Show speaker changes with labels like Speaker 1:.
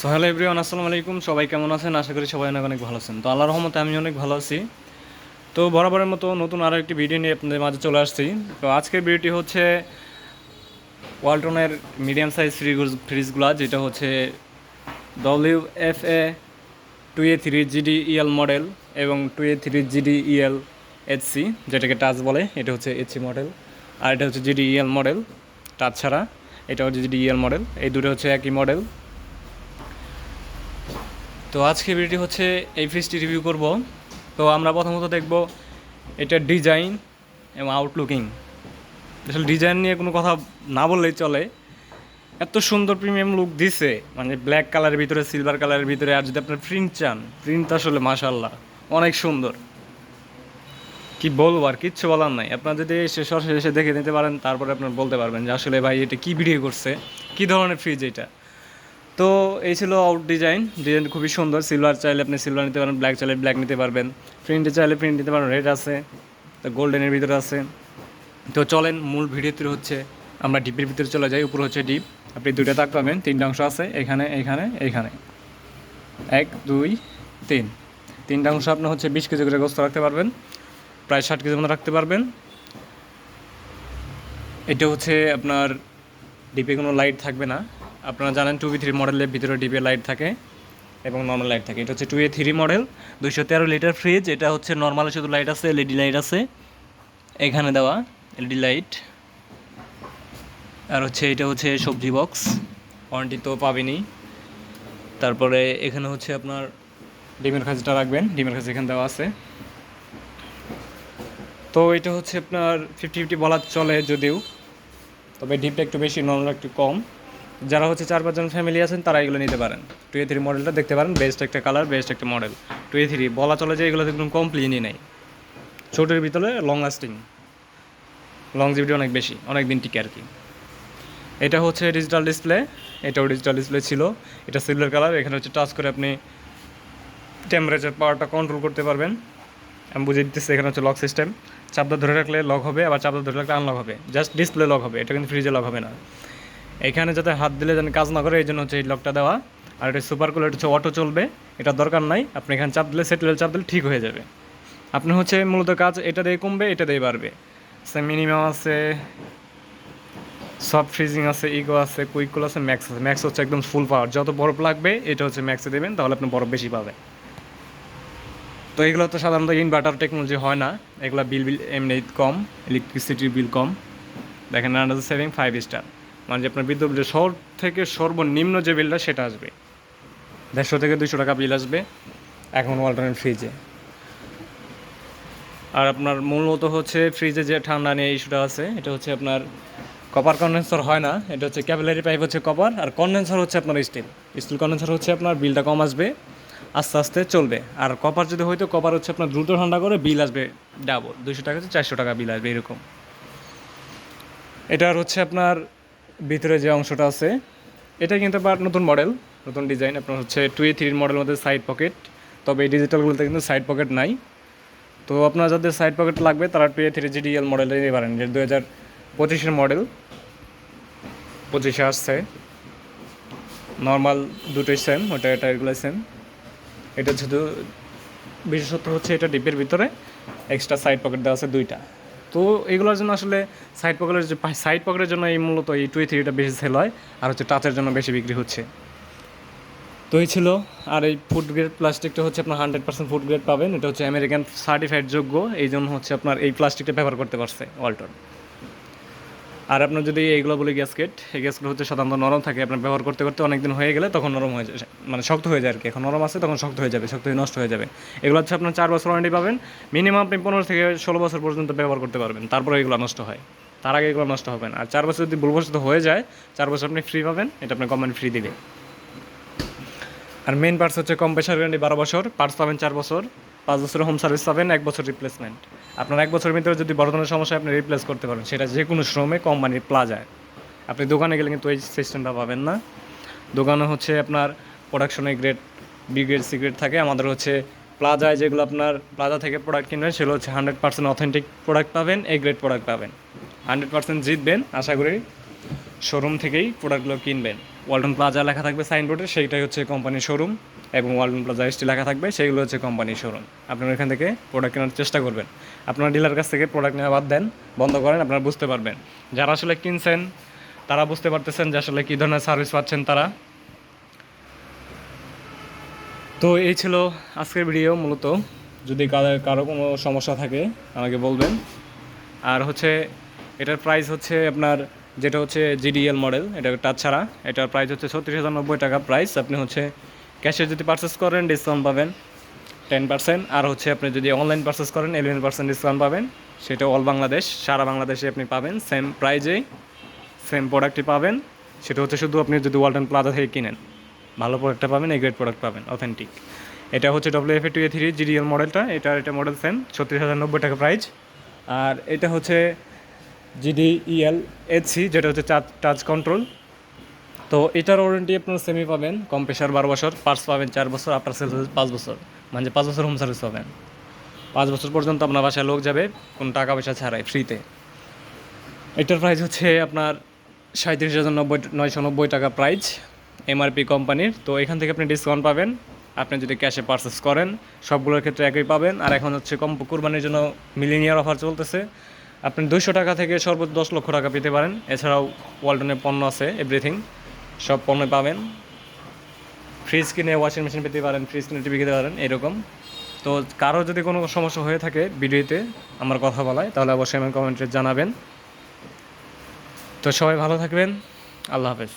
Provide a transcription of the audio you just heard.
Speaker 1: So hello আসসালামু আলাইকুম। সবাই কেমন আছেন? আশা করি সবাই অনেক অনেক ভালো আছেন। তো আল্লাহর রহমতে আমি অনেক ভালো আছি। তো বরাবরের মতো নতুন আরও একটি ভিডিও নিয়ে আপনাদের মাঝে চলে আসছি। তো আজকের ভিডিওটি হচ্ছে ওয়ালটনের মিডিয়াম সাইজ ফ্রিজ ফ্রিজগুলো যেটা হচ্ছে W F A two A three GD EL model এবং two A three GD EL HC যেটাকে টাচ বলে, এটা হচ্ছে এইচসি মডেল আর এটা হচ্ছে জিডি ইএল মডেল টাচ ছাড়া এটা হচ্ছে জিডি ইএল মডেল এই দুটো হচ্ছে একই মডেল তো আজকে ভিডিওটি হচ্ছে এই ফ্রিজটি রিভিউ করব। তো আমরা প্রথমত দেখব এটার ডিজাইন এবং আউটলুকিং আসলে ডিজাইন নিয়ে কোনো কথা না বললেই চলে। এত সুন্দর প্রিমিয়াম লুক দিছে মানে ব্ল্যাক কালারের ভিতরে সিলভার কালারের ভিতরে, আর যদি আপনার প্রিন্ট চান প্রিন্ট আসলে মাশাল্লাহ অনেক সুন্দর। কি বলব আর কিচ্ছু বলার নাই। আপনার যদি এসে সরাসরি এসে দেখে নিতে পারেন, তারপরে আপনার বলতে পারবেন যে আসলে ভাই এটা কি ভিডিও করছে, কি ধরনের ফ্রিজ এটা? তো এই ছিল আউট ডিজাইন ডিজাইন খুবই সুন্দর। সিলভার চাইলে আপনি সিলভার নিতে পারেন ব্ল্যাক চাইলে ব্ল্যাক নিতে পারবেন। প্রিন্টে চাইলে প্রিন্ট নিতে পারেন রেড আছে, তো গোল্ডেনের ভিতরে আছে। তো চলেন, মূল ভিডিওতে হচ্ছে আমরা ডিপের ভিতরে চলে যাই, উপরে হচ্ছে ডিপ আপনি দুইটা তাক পাবেন, তিনটা অংশ আছে, এখানে এখানে এইখানে এক, দুই, তিন। তিনটা অংশ আপনি হচ্ছে বিশ কেজি করে গোস্ত রাখতে পারবেন, প্রায় ষাট কেজি মতো রাখতে পারবেন। এটা হচ্ছে আপনার ডিপে কোনো লাইট থাকবে না। আপনারা জানেন টু বি থ্রি মডেলের ভিতরে ডিপে লাইট থাকে এবং নর্মাল লাইট থাকে। এটা হচ্ছে টু এ থ্রি মডেল দুইশো তেরো লিটার ফ্রিজ এটা হচ্ছে নর্মালে শুধু লাইট আছে এলইডি লাইট আছে। এখানে দেওয়া এলইডি লাইট আর হচ্ছে এটা হচ্ছে সবজি বক্স ওয়ারেন্টি তো পাবেনি তারপরে এখানে হচ্ছে আপনার ডিমের খাঁচিটা রাখবেন, ডিমের খাঁচি এখানে দেওয়া আছে। তো এটা হচ্ছে আপনার ফিফটি ফিফটি বলা চলে যদিও, তবে ডিপটা একটু বেশি নর্মাল একটু কম। যারা হচ্ছে চার পাঁচজন ফ্যামিলি আছেন, তারা এগুলো নিতে পারেন। টু এ থ্রি মডেলটা দেখতে পারেন বেস্ট একটা কালার বেস্ট একটা মডেল টু এ থ্রি বলা চলে যে এগুলো একদম কমপ্লিনই নেই। ছোটোর ভিতরে লং লাস্টিং লংজিভিটি অনেক বেশি অনেক দিন টিকে আর কি। এটা হচ্ছে ডিজিটাল ডিসপ্লে এটাও ডিজিটাল ডিসপ্লে ছিল। এটা সিলভার কালার এখানে হচ্ছে টাচ করে আপনি টেম্পারেচার পাওয়ারটা কন্ট্রোল করতে পারবেন। আমি বুঝিয়ে দিতেছি, এখানে হচ্ছে লক সিস্টেম চাপটা ধরে রাখলে লক হবে, আবার চাপটা ধরে রাখলে আনলক হবে। জাস্ট ডিসপ্লে লক হবে, এটা কিন্তু ফ্রিজে লক হবে না। এখানে যাতে হাত দিলে যেন কাজ না করে, এই জন্য হচ্ছে এই লকটা দেওয়া। আর এটা সুপার কুলার হচ্ছে অটো চলবে, এটা দরকার নাই। আপনি এখানে চাপ দিলে সেট চাপ দিলে ঠিক হয়ে যাবে। আপনি হচ্ছে মূলত কাজ এটা দিয়ে কমবে, এটা দিয়ে বাড়বে। সে মিনিমাম আছে সফট ফ্রিজিং আছে ইগো আছে কুইকুল আছে ম্যাক্স আছে। ম্যাক্স হচ্ছে একদম ফুল পাওয়ার যত বরফ লাগবে, এটা হচ্ছে ম্যাক্সে দেবেন, তাহলে আপনি বরফ বেশি পাবেন। তো এগুলো তো সাধারণত ইনভার্টার টেকনোলজি হয় না। এগুলো বিল বিল এমনি কম ইলেকট্রিসিটির বিল কম। দেখেন রান সেভিং ফাইভ স্টার মানে যে আপনার বিদ্যুৎ বিলের শহর থেকে সর্বনিম্ন যে বিলটা সেটা আসবে। দেড়শো থেকে দুশো টাকা বিল আসবে এখন অল্টারনেট ফ্রিজে আর আপনার মূলত হচ্ছে ফ্রিজে যে ঠান্ডা নিয়ে ইস্যুটা আছে, এটা হচ্ছে আপনার কপার কন্ডেন্সার হয় না, এটা হচ্ছে ক্যাপিলারি পাইপ হচ্ছে কপার আর কন্ডেন্সার হচ্ছে আপনার স্টিল স্টিল কন্ডেন্সার হচ্ছে আপনার বিলটা কম আসবে, আস্তে আস্তে চলবে। আর কপার যদি হয়তো কপার হচ্ছে আপনার দ্রুত ঠান্ডা করে বিল আসবে ডাবল দুশো টাকা চারশো টাকা বিল আসবে এরকম। এটার হচ্ছে আপনার ভিতরে যে অংশটা আছে, এটা কিন্তু আবার নতুন মডেল, নতুন ডিজাইন। আপনার হচ্ছে টু এ থ্রির মডেল মধ্যে সাইড পকেট তবে এই ডিজিটালগুলোতে কিন্তু সাইড পকেট নাই। তো আপনার যাদের সাইড পকেট লাগবে, তারা টু এ থ্রি জিডিএল মডেলটা নিতে পারেন যে দু হাজার পঁচিশের মডেল। পঁচিশে আসছে। নর্মাল দুটোই সেম ওটা এটা সেম এটা শুধু বিশেষত হচ্ছে এটা ডিপের ভিতরে এক্সট্রা সাইড পকেট দেওয়া আছে দুইটা। তো এগুলোর জন্য আসলে সাইড পকেটের যে সাইড পকেটের জন্য এই মূলত এই টু থ্রিটা বেশি সেল হয় আর হচ্ছে টাচের জন্য বেশি বিক্রি হচ্ছে। তো এই ছিল, আর এই ফুড গ্রেড প্লাস্টিকটা হচ্ছে আপনার হান্ড্রেড পার্সেন্ট ফুড গ্রেড পাবেন। এটা হচ্ছে আমেরিকান সার্টিফাইড যোগ্য, এই জন্য হচ্ছে আপনার এই প্লাস্টিকটা ব্যবহার করতে পারছে ওয়ালটন আর আপনার যদি এইগুলো বলি গ্যাসকেট এই গ্যাসকেট হচ্ছে সাধারণত নরম থাকে, আপনার ব্যবহার করতে করতে অনেক দিন হয়ে গেলে তখন নরম হয়ে যায় মানে শক্ত হয়ে যায় আর কি। এখন নরম আছে, তখন শক্ত হয়ে যাবে, শক্ত হয়ে নষ্ট হয়ে যাবে। এগুলো হচ্ছে আপনার চার বছর ওয়ারেন্টি পাবেন মিনিমাম আপনি পনেরো থেকে ষোলো বছর পর্যন্ত ব্যবহার করতে পারবেন, তারপরে এগুলো নষ্ট হয়। তার আগে এগুলো নষ্ট হবে না। আর চার বছর যদি ভুলবশত হয়ে যায়, চার বছর আপনি ফ্রি পাবেন, এটা আপনার কোম্পানি ফ্রি দিবে। আর মেন পার্টস হচ্ছে কম প্রেশার গ্যারান্টি বারো বছর পার্টস পাবেন চার বছর। পাঁচ বছরের হোম সার্ভিস পাবেন, এক বছর রিপ্লেসমেন্ট আপনার এক বছরের ভিতরে যদি বড় ধরনের সমস্যা আপনি রিপ্লেস করতে পারেন সেটা যে কোনো শ্রমে কোম্পানির প্লাজায় আপনি দোকানে গেলে কিন্তু এই সিস্টেমটা পাবেন না। দোকানে হচ্ছে আপনার প্রোডাকশনে grade B grade C grade থাকে। আমাদের হচ্ছে প্লাজায় যেগুলো আপনার প্লাজা থেকে প্রোডাক্ট কিনবেন, সেগুলো হচ্ছে হান্ড্রেড পার্সেন্ট অথেন্টিক প্রোডাক্ট পাবেন এ গ্রেড প্রোডাক্ট পাবেন। হান্ড্রেড পার্সেন্ট জিতবেন, আশা করি শোরুম থেকেই প্রোডাক্টগুলো কিনবেন। ওয়ালটন প্লাজা লেখা থাকবে সাইনবোর্ডে সেইটাই হচ্ছে কোম্পানির শোরুম এবং ওয়ালটন প্লাজা এসটি লেখা থাকবে সেইগুলো হচ্ছে কোম্পানির শোরুম আপনারা এখান থেকে প্রোডাক্ট কেনার চেষ্টা করবেন। আপনারা ডিলার কাছ থেকে প্রোডাক্ট নেওয়া বাদ দেন, বন্ধ করেন, আপনারা বুঝতে পারবেন। যারা আসলে কিনছেন, তারা বুঝতে পারতেছেন যে আসলে কী ধরনের সার্ভিস পাচ্ছেন তারা। তো এই ছিল আজকের ভিডিও মূলত। যদি কারও কোনো সমস্যা থাকে, আমাকে বলবেন। আর হচ্ছে, এটার প্রাইস হচ্ছে আপনার, যেটা হচ্ছে জিডিএল মডেল এটা টাচ ছাড়া। এটার প্রাইস হচ্ছে ছত্রিশ হাজার নব্বই টাকা। প্রাইস আপনি হচ্ছে ক্যাশে যদি পারচেস করেন ডিসকাউন্ট পাবেন টেন পার্সেন্ট আর হচ্ছে আপনি যদি অনলাইন পারচেস করেন ইলেভেন পার্সেন্ট ডিসকাউন্ট পাবেন। সেটা অল বাংলাদেশ, সারা বাংলাদেশে আপনি পাবেন। সেম প্রাইজেই সেম প্রোডাক্টই পাবেন। সেটা হচ্ছে শুধু আপনি যদি ওয়ালটন প্লাজা থেকে কিনেন। ভালো প্রোডাক্টটা পাবেন, এই গ্রেড প্রোডাক্ট পাবেন অথেন্টিক এটা হচ্ছে W F two A three GDL মডেলটা এটা এটা মডেল সেম ছত্রিশ হাজার নব্বই টাকা প্রাইস আর এটা হচ্ছে জিডিইএল এইচসি যেটা হচ্ছে টাচ কন্ট্রোল তো এটার ওয়ারেন্টি আপনার সেমি পাবেন। কম প্রেশার বারো বছর পার্টস পাবেন চার বছর, আপনার সেলস পাঁচ বছর। মানে পাঁচ বছর হোম সার্ভিস পাবেন। পাঁচ বছর পর্যন্ত আপনার বাসায় লোক যাবে, কোনো টাকা পয়সা ছাড়াই ফ্রিতে এটার প্রাইস হচ্ছে আপনার সাঁত্রিশ হাজার নব্বই, নয়শো নব্বই টাকা প্রাইস এমআরপি কোম্পানির তো এখান থেকে আপনি ডিসকাউন্ট পাবেন। আপনি যদি ক্যাশে পারচেস করেন, সবগুলোর ক্ষেত্রে একই পাবেন। আর এখন হচ্ছে কম কুরবানির জন্য মিলিনিয়ার অফার চলতেছে। আপনি দুশো টাকা থেকে সর্বোচ্চ দশ লক্ষ টাকা পেতে পারেন। এছাড়াও ওয়ালটনের পণ্য আছে এভরিথিং সব পণ্য পাবেন। ফ্রিজ কিনে ওয়াশিং মেশিন পেতে পারেন ফ্রিজ কিনে টিভি খেতে পারেন, এরকম। তো কারও যদি কোনো সমস্যা হয়ে থাকে ভিডিওতে আমার কথা বলায়, তাহলে অবশ্যই আমার কমেন্টে জানাবেন। তো সবাই ভালো থাকবেন। আল্লাহ হাফেজ।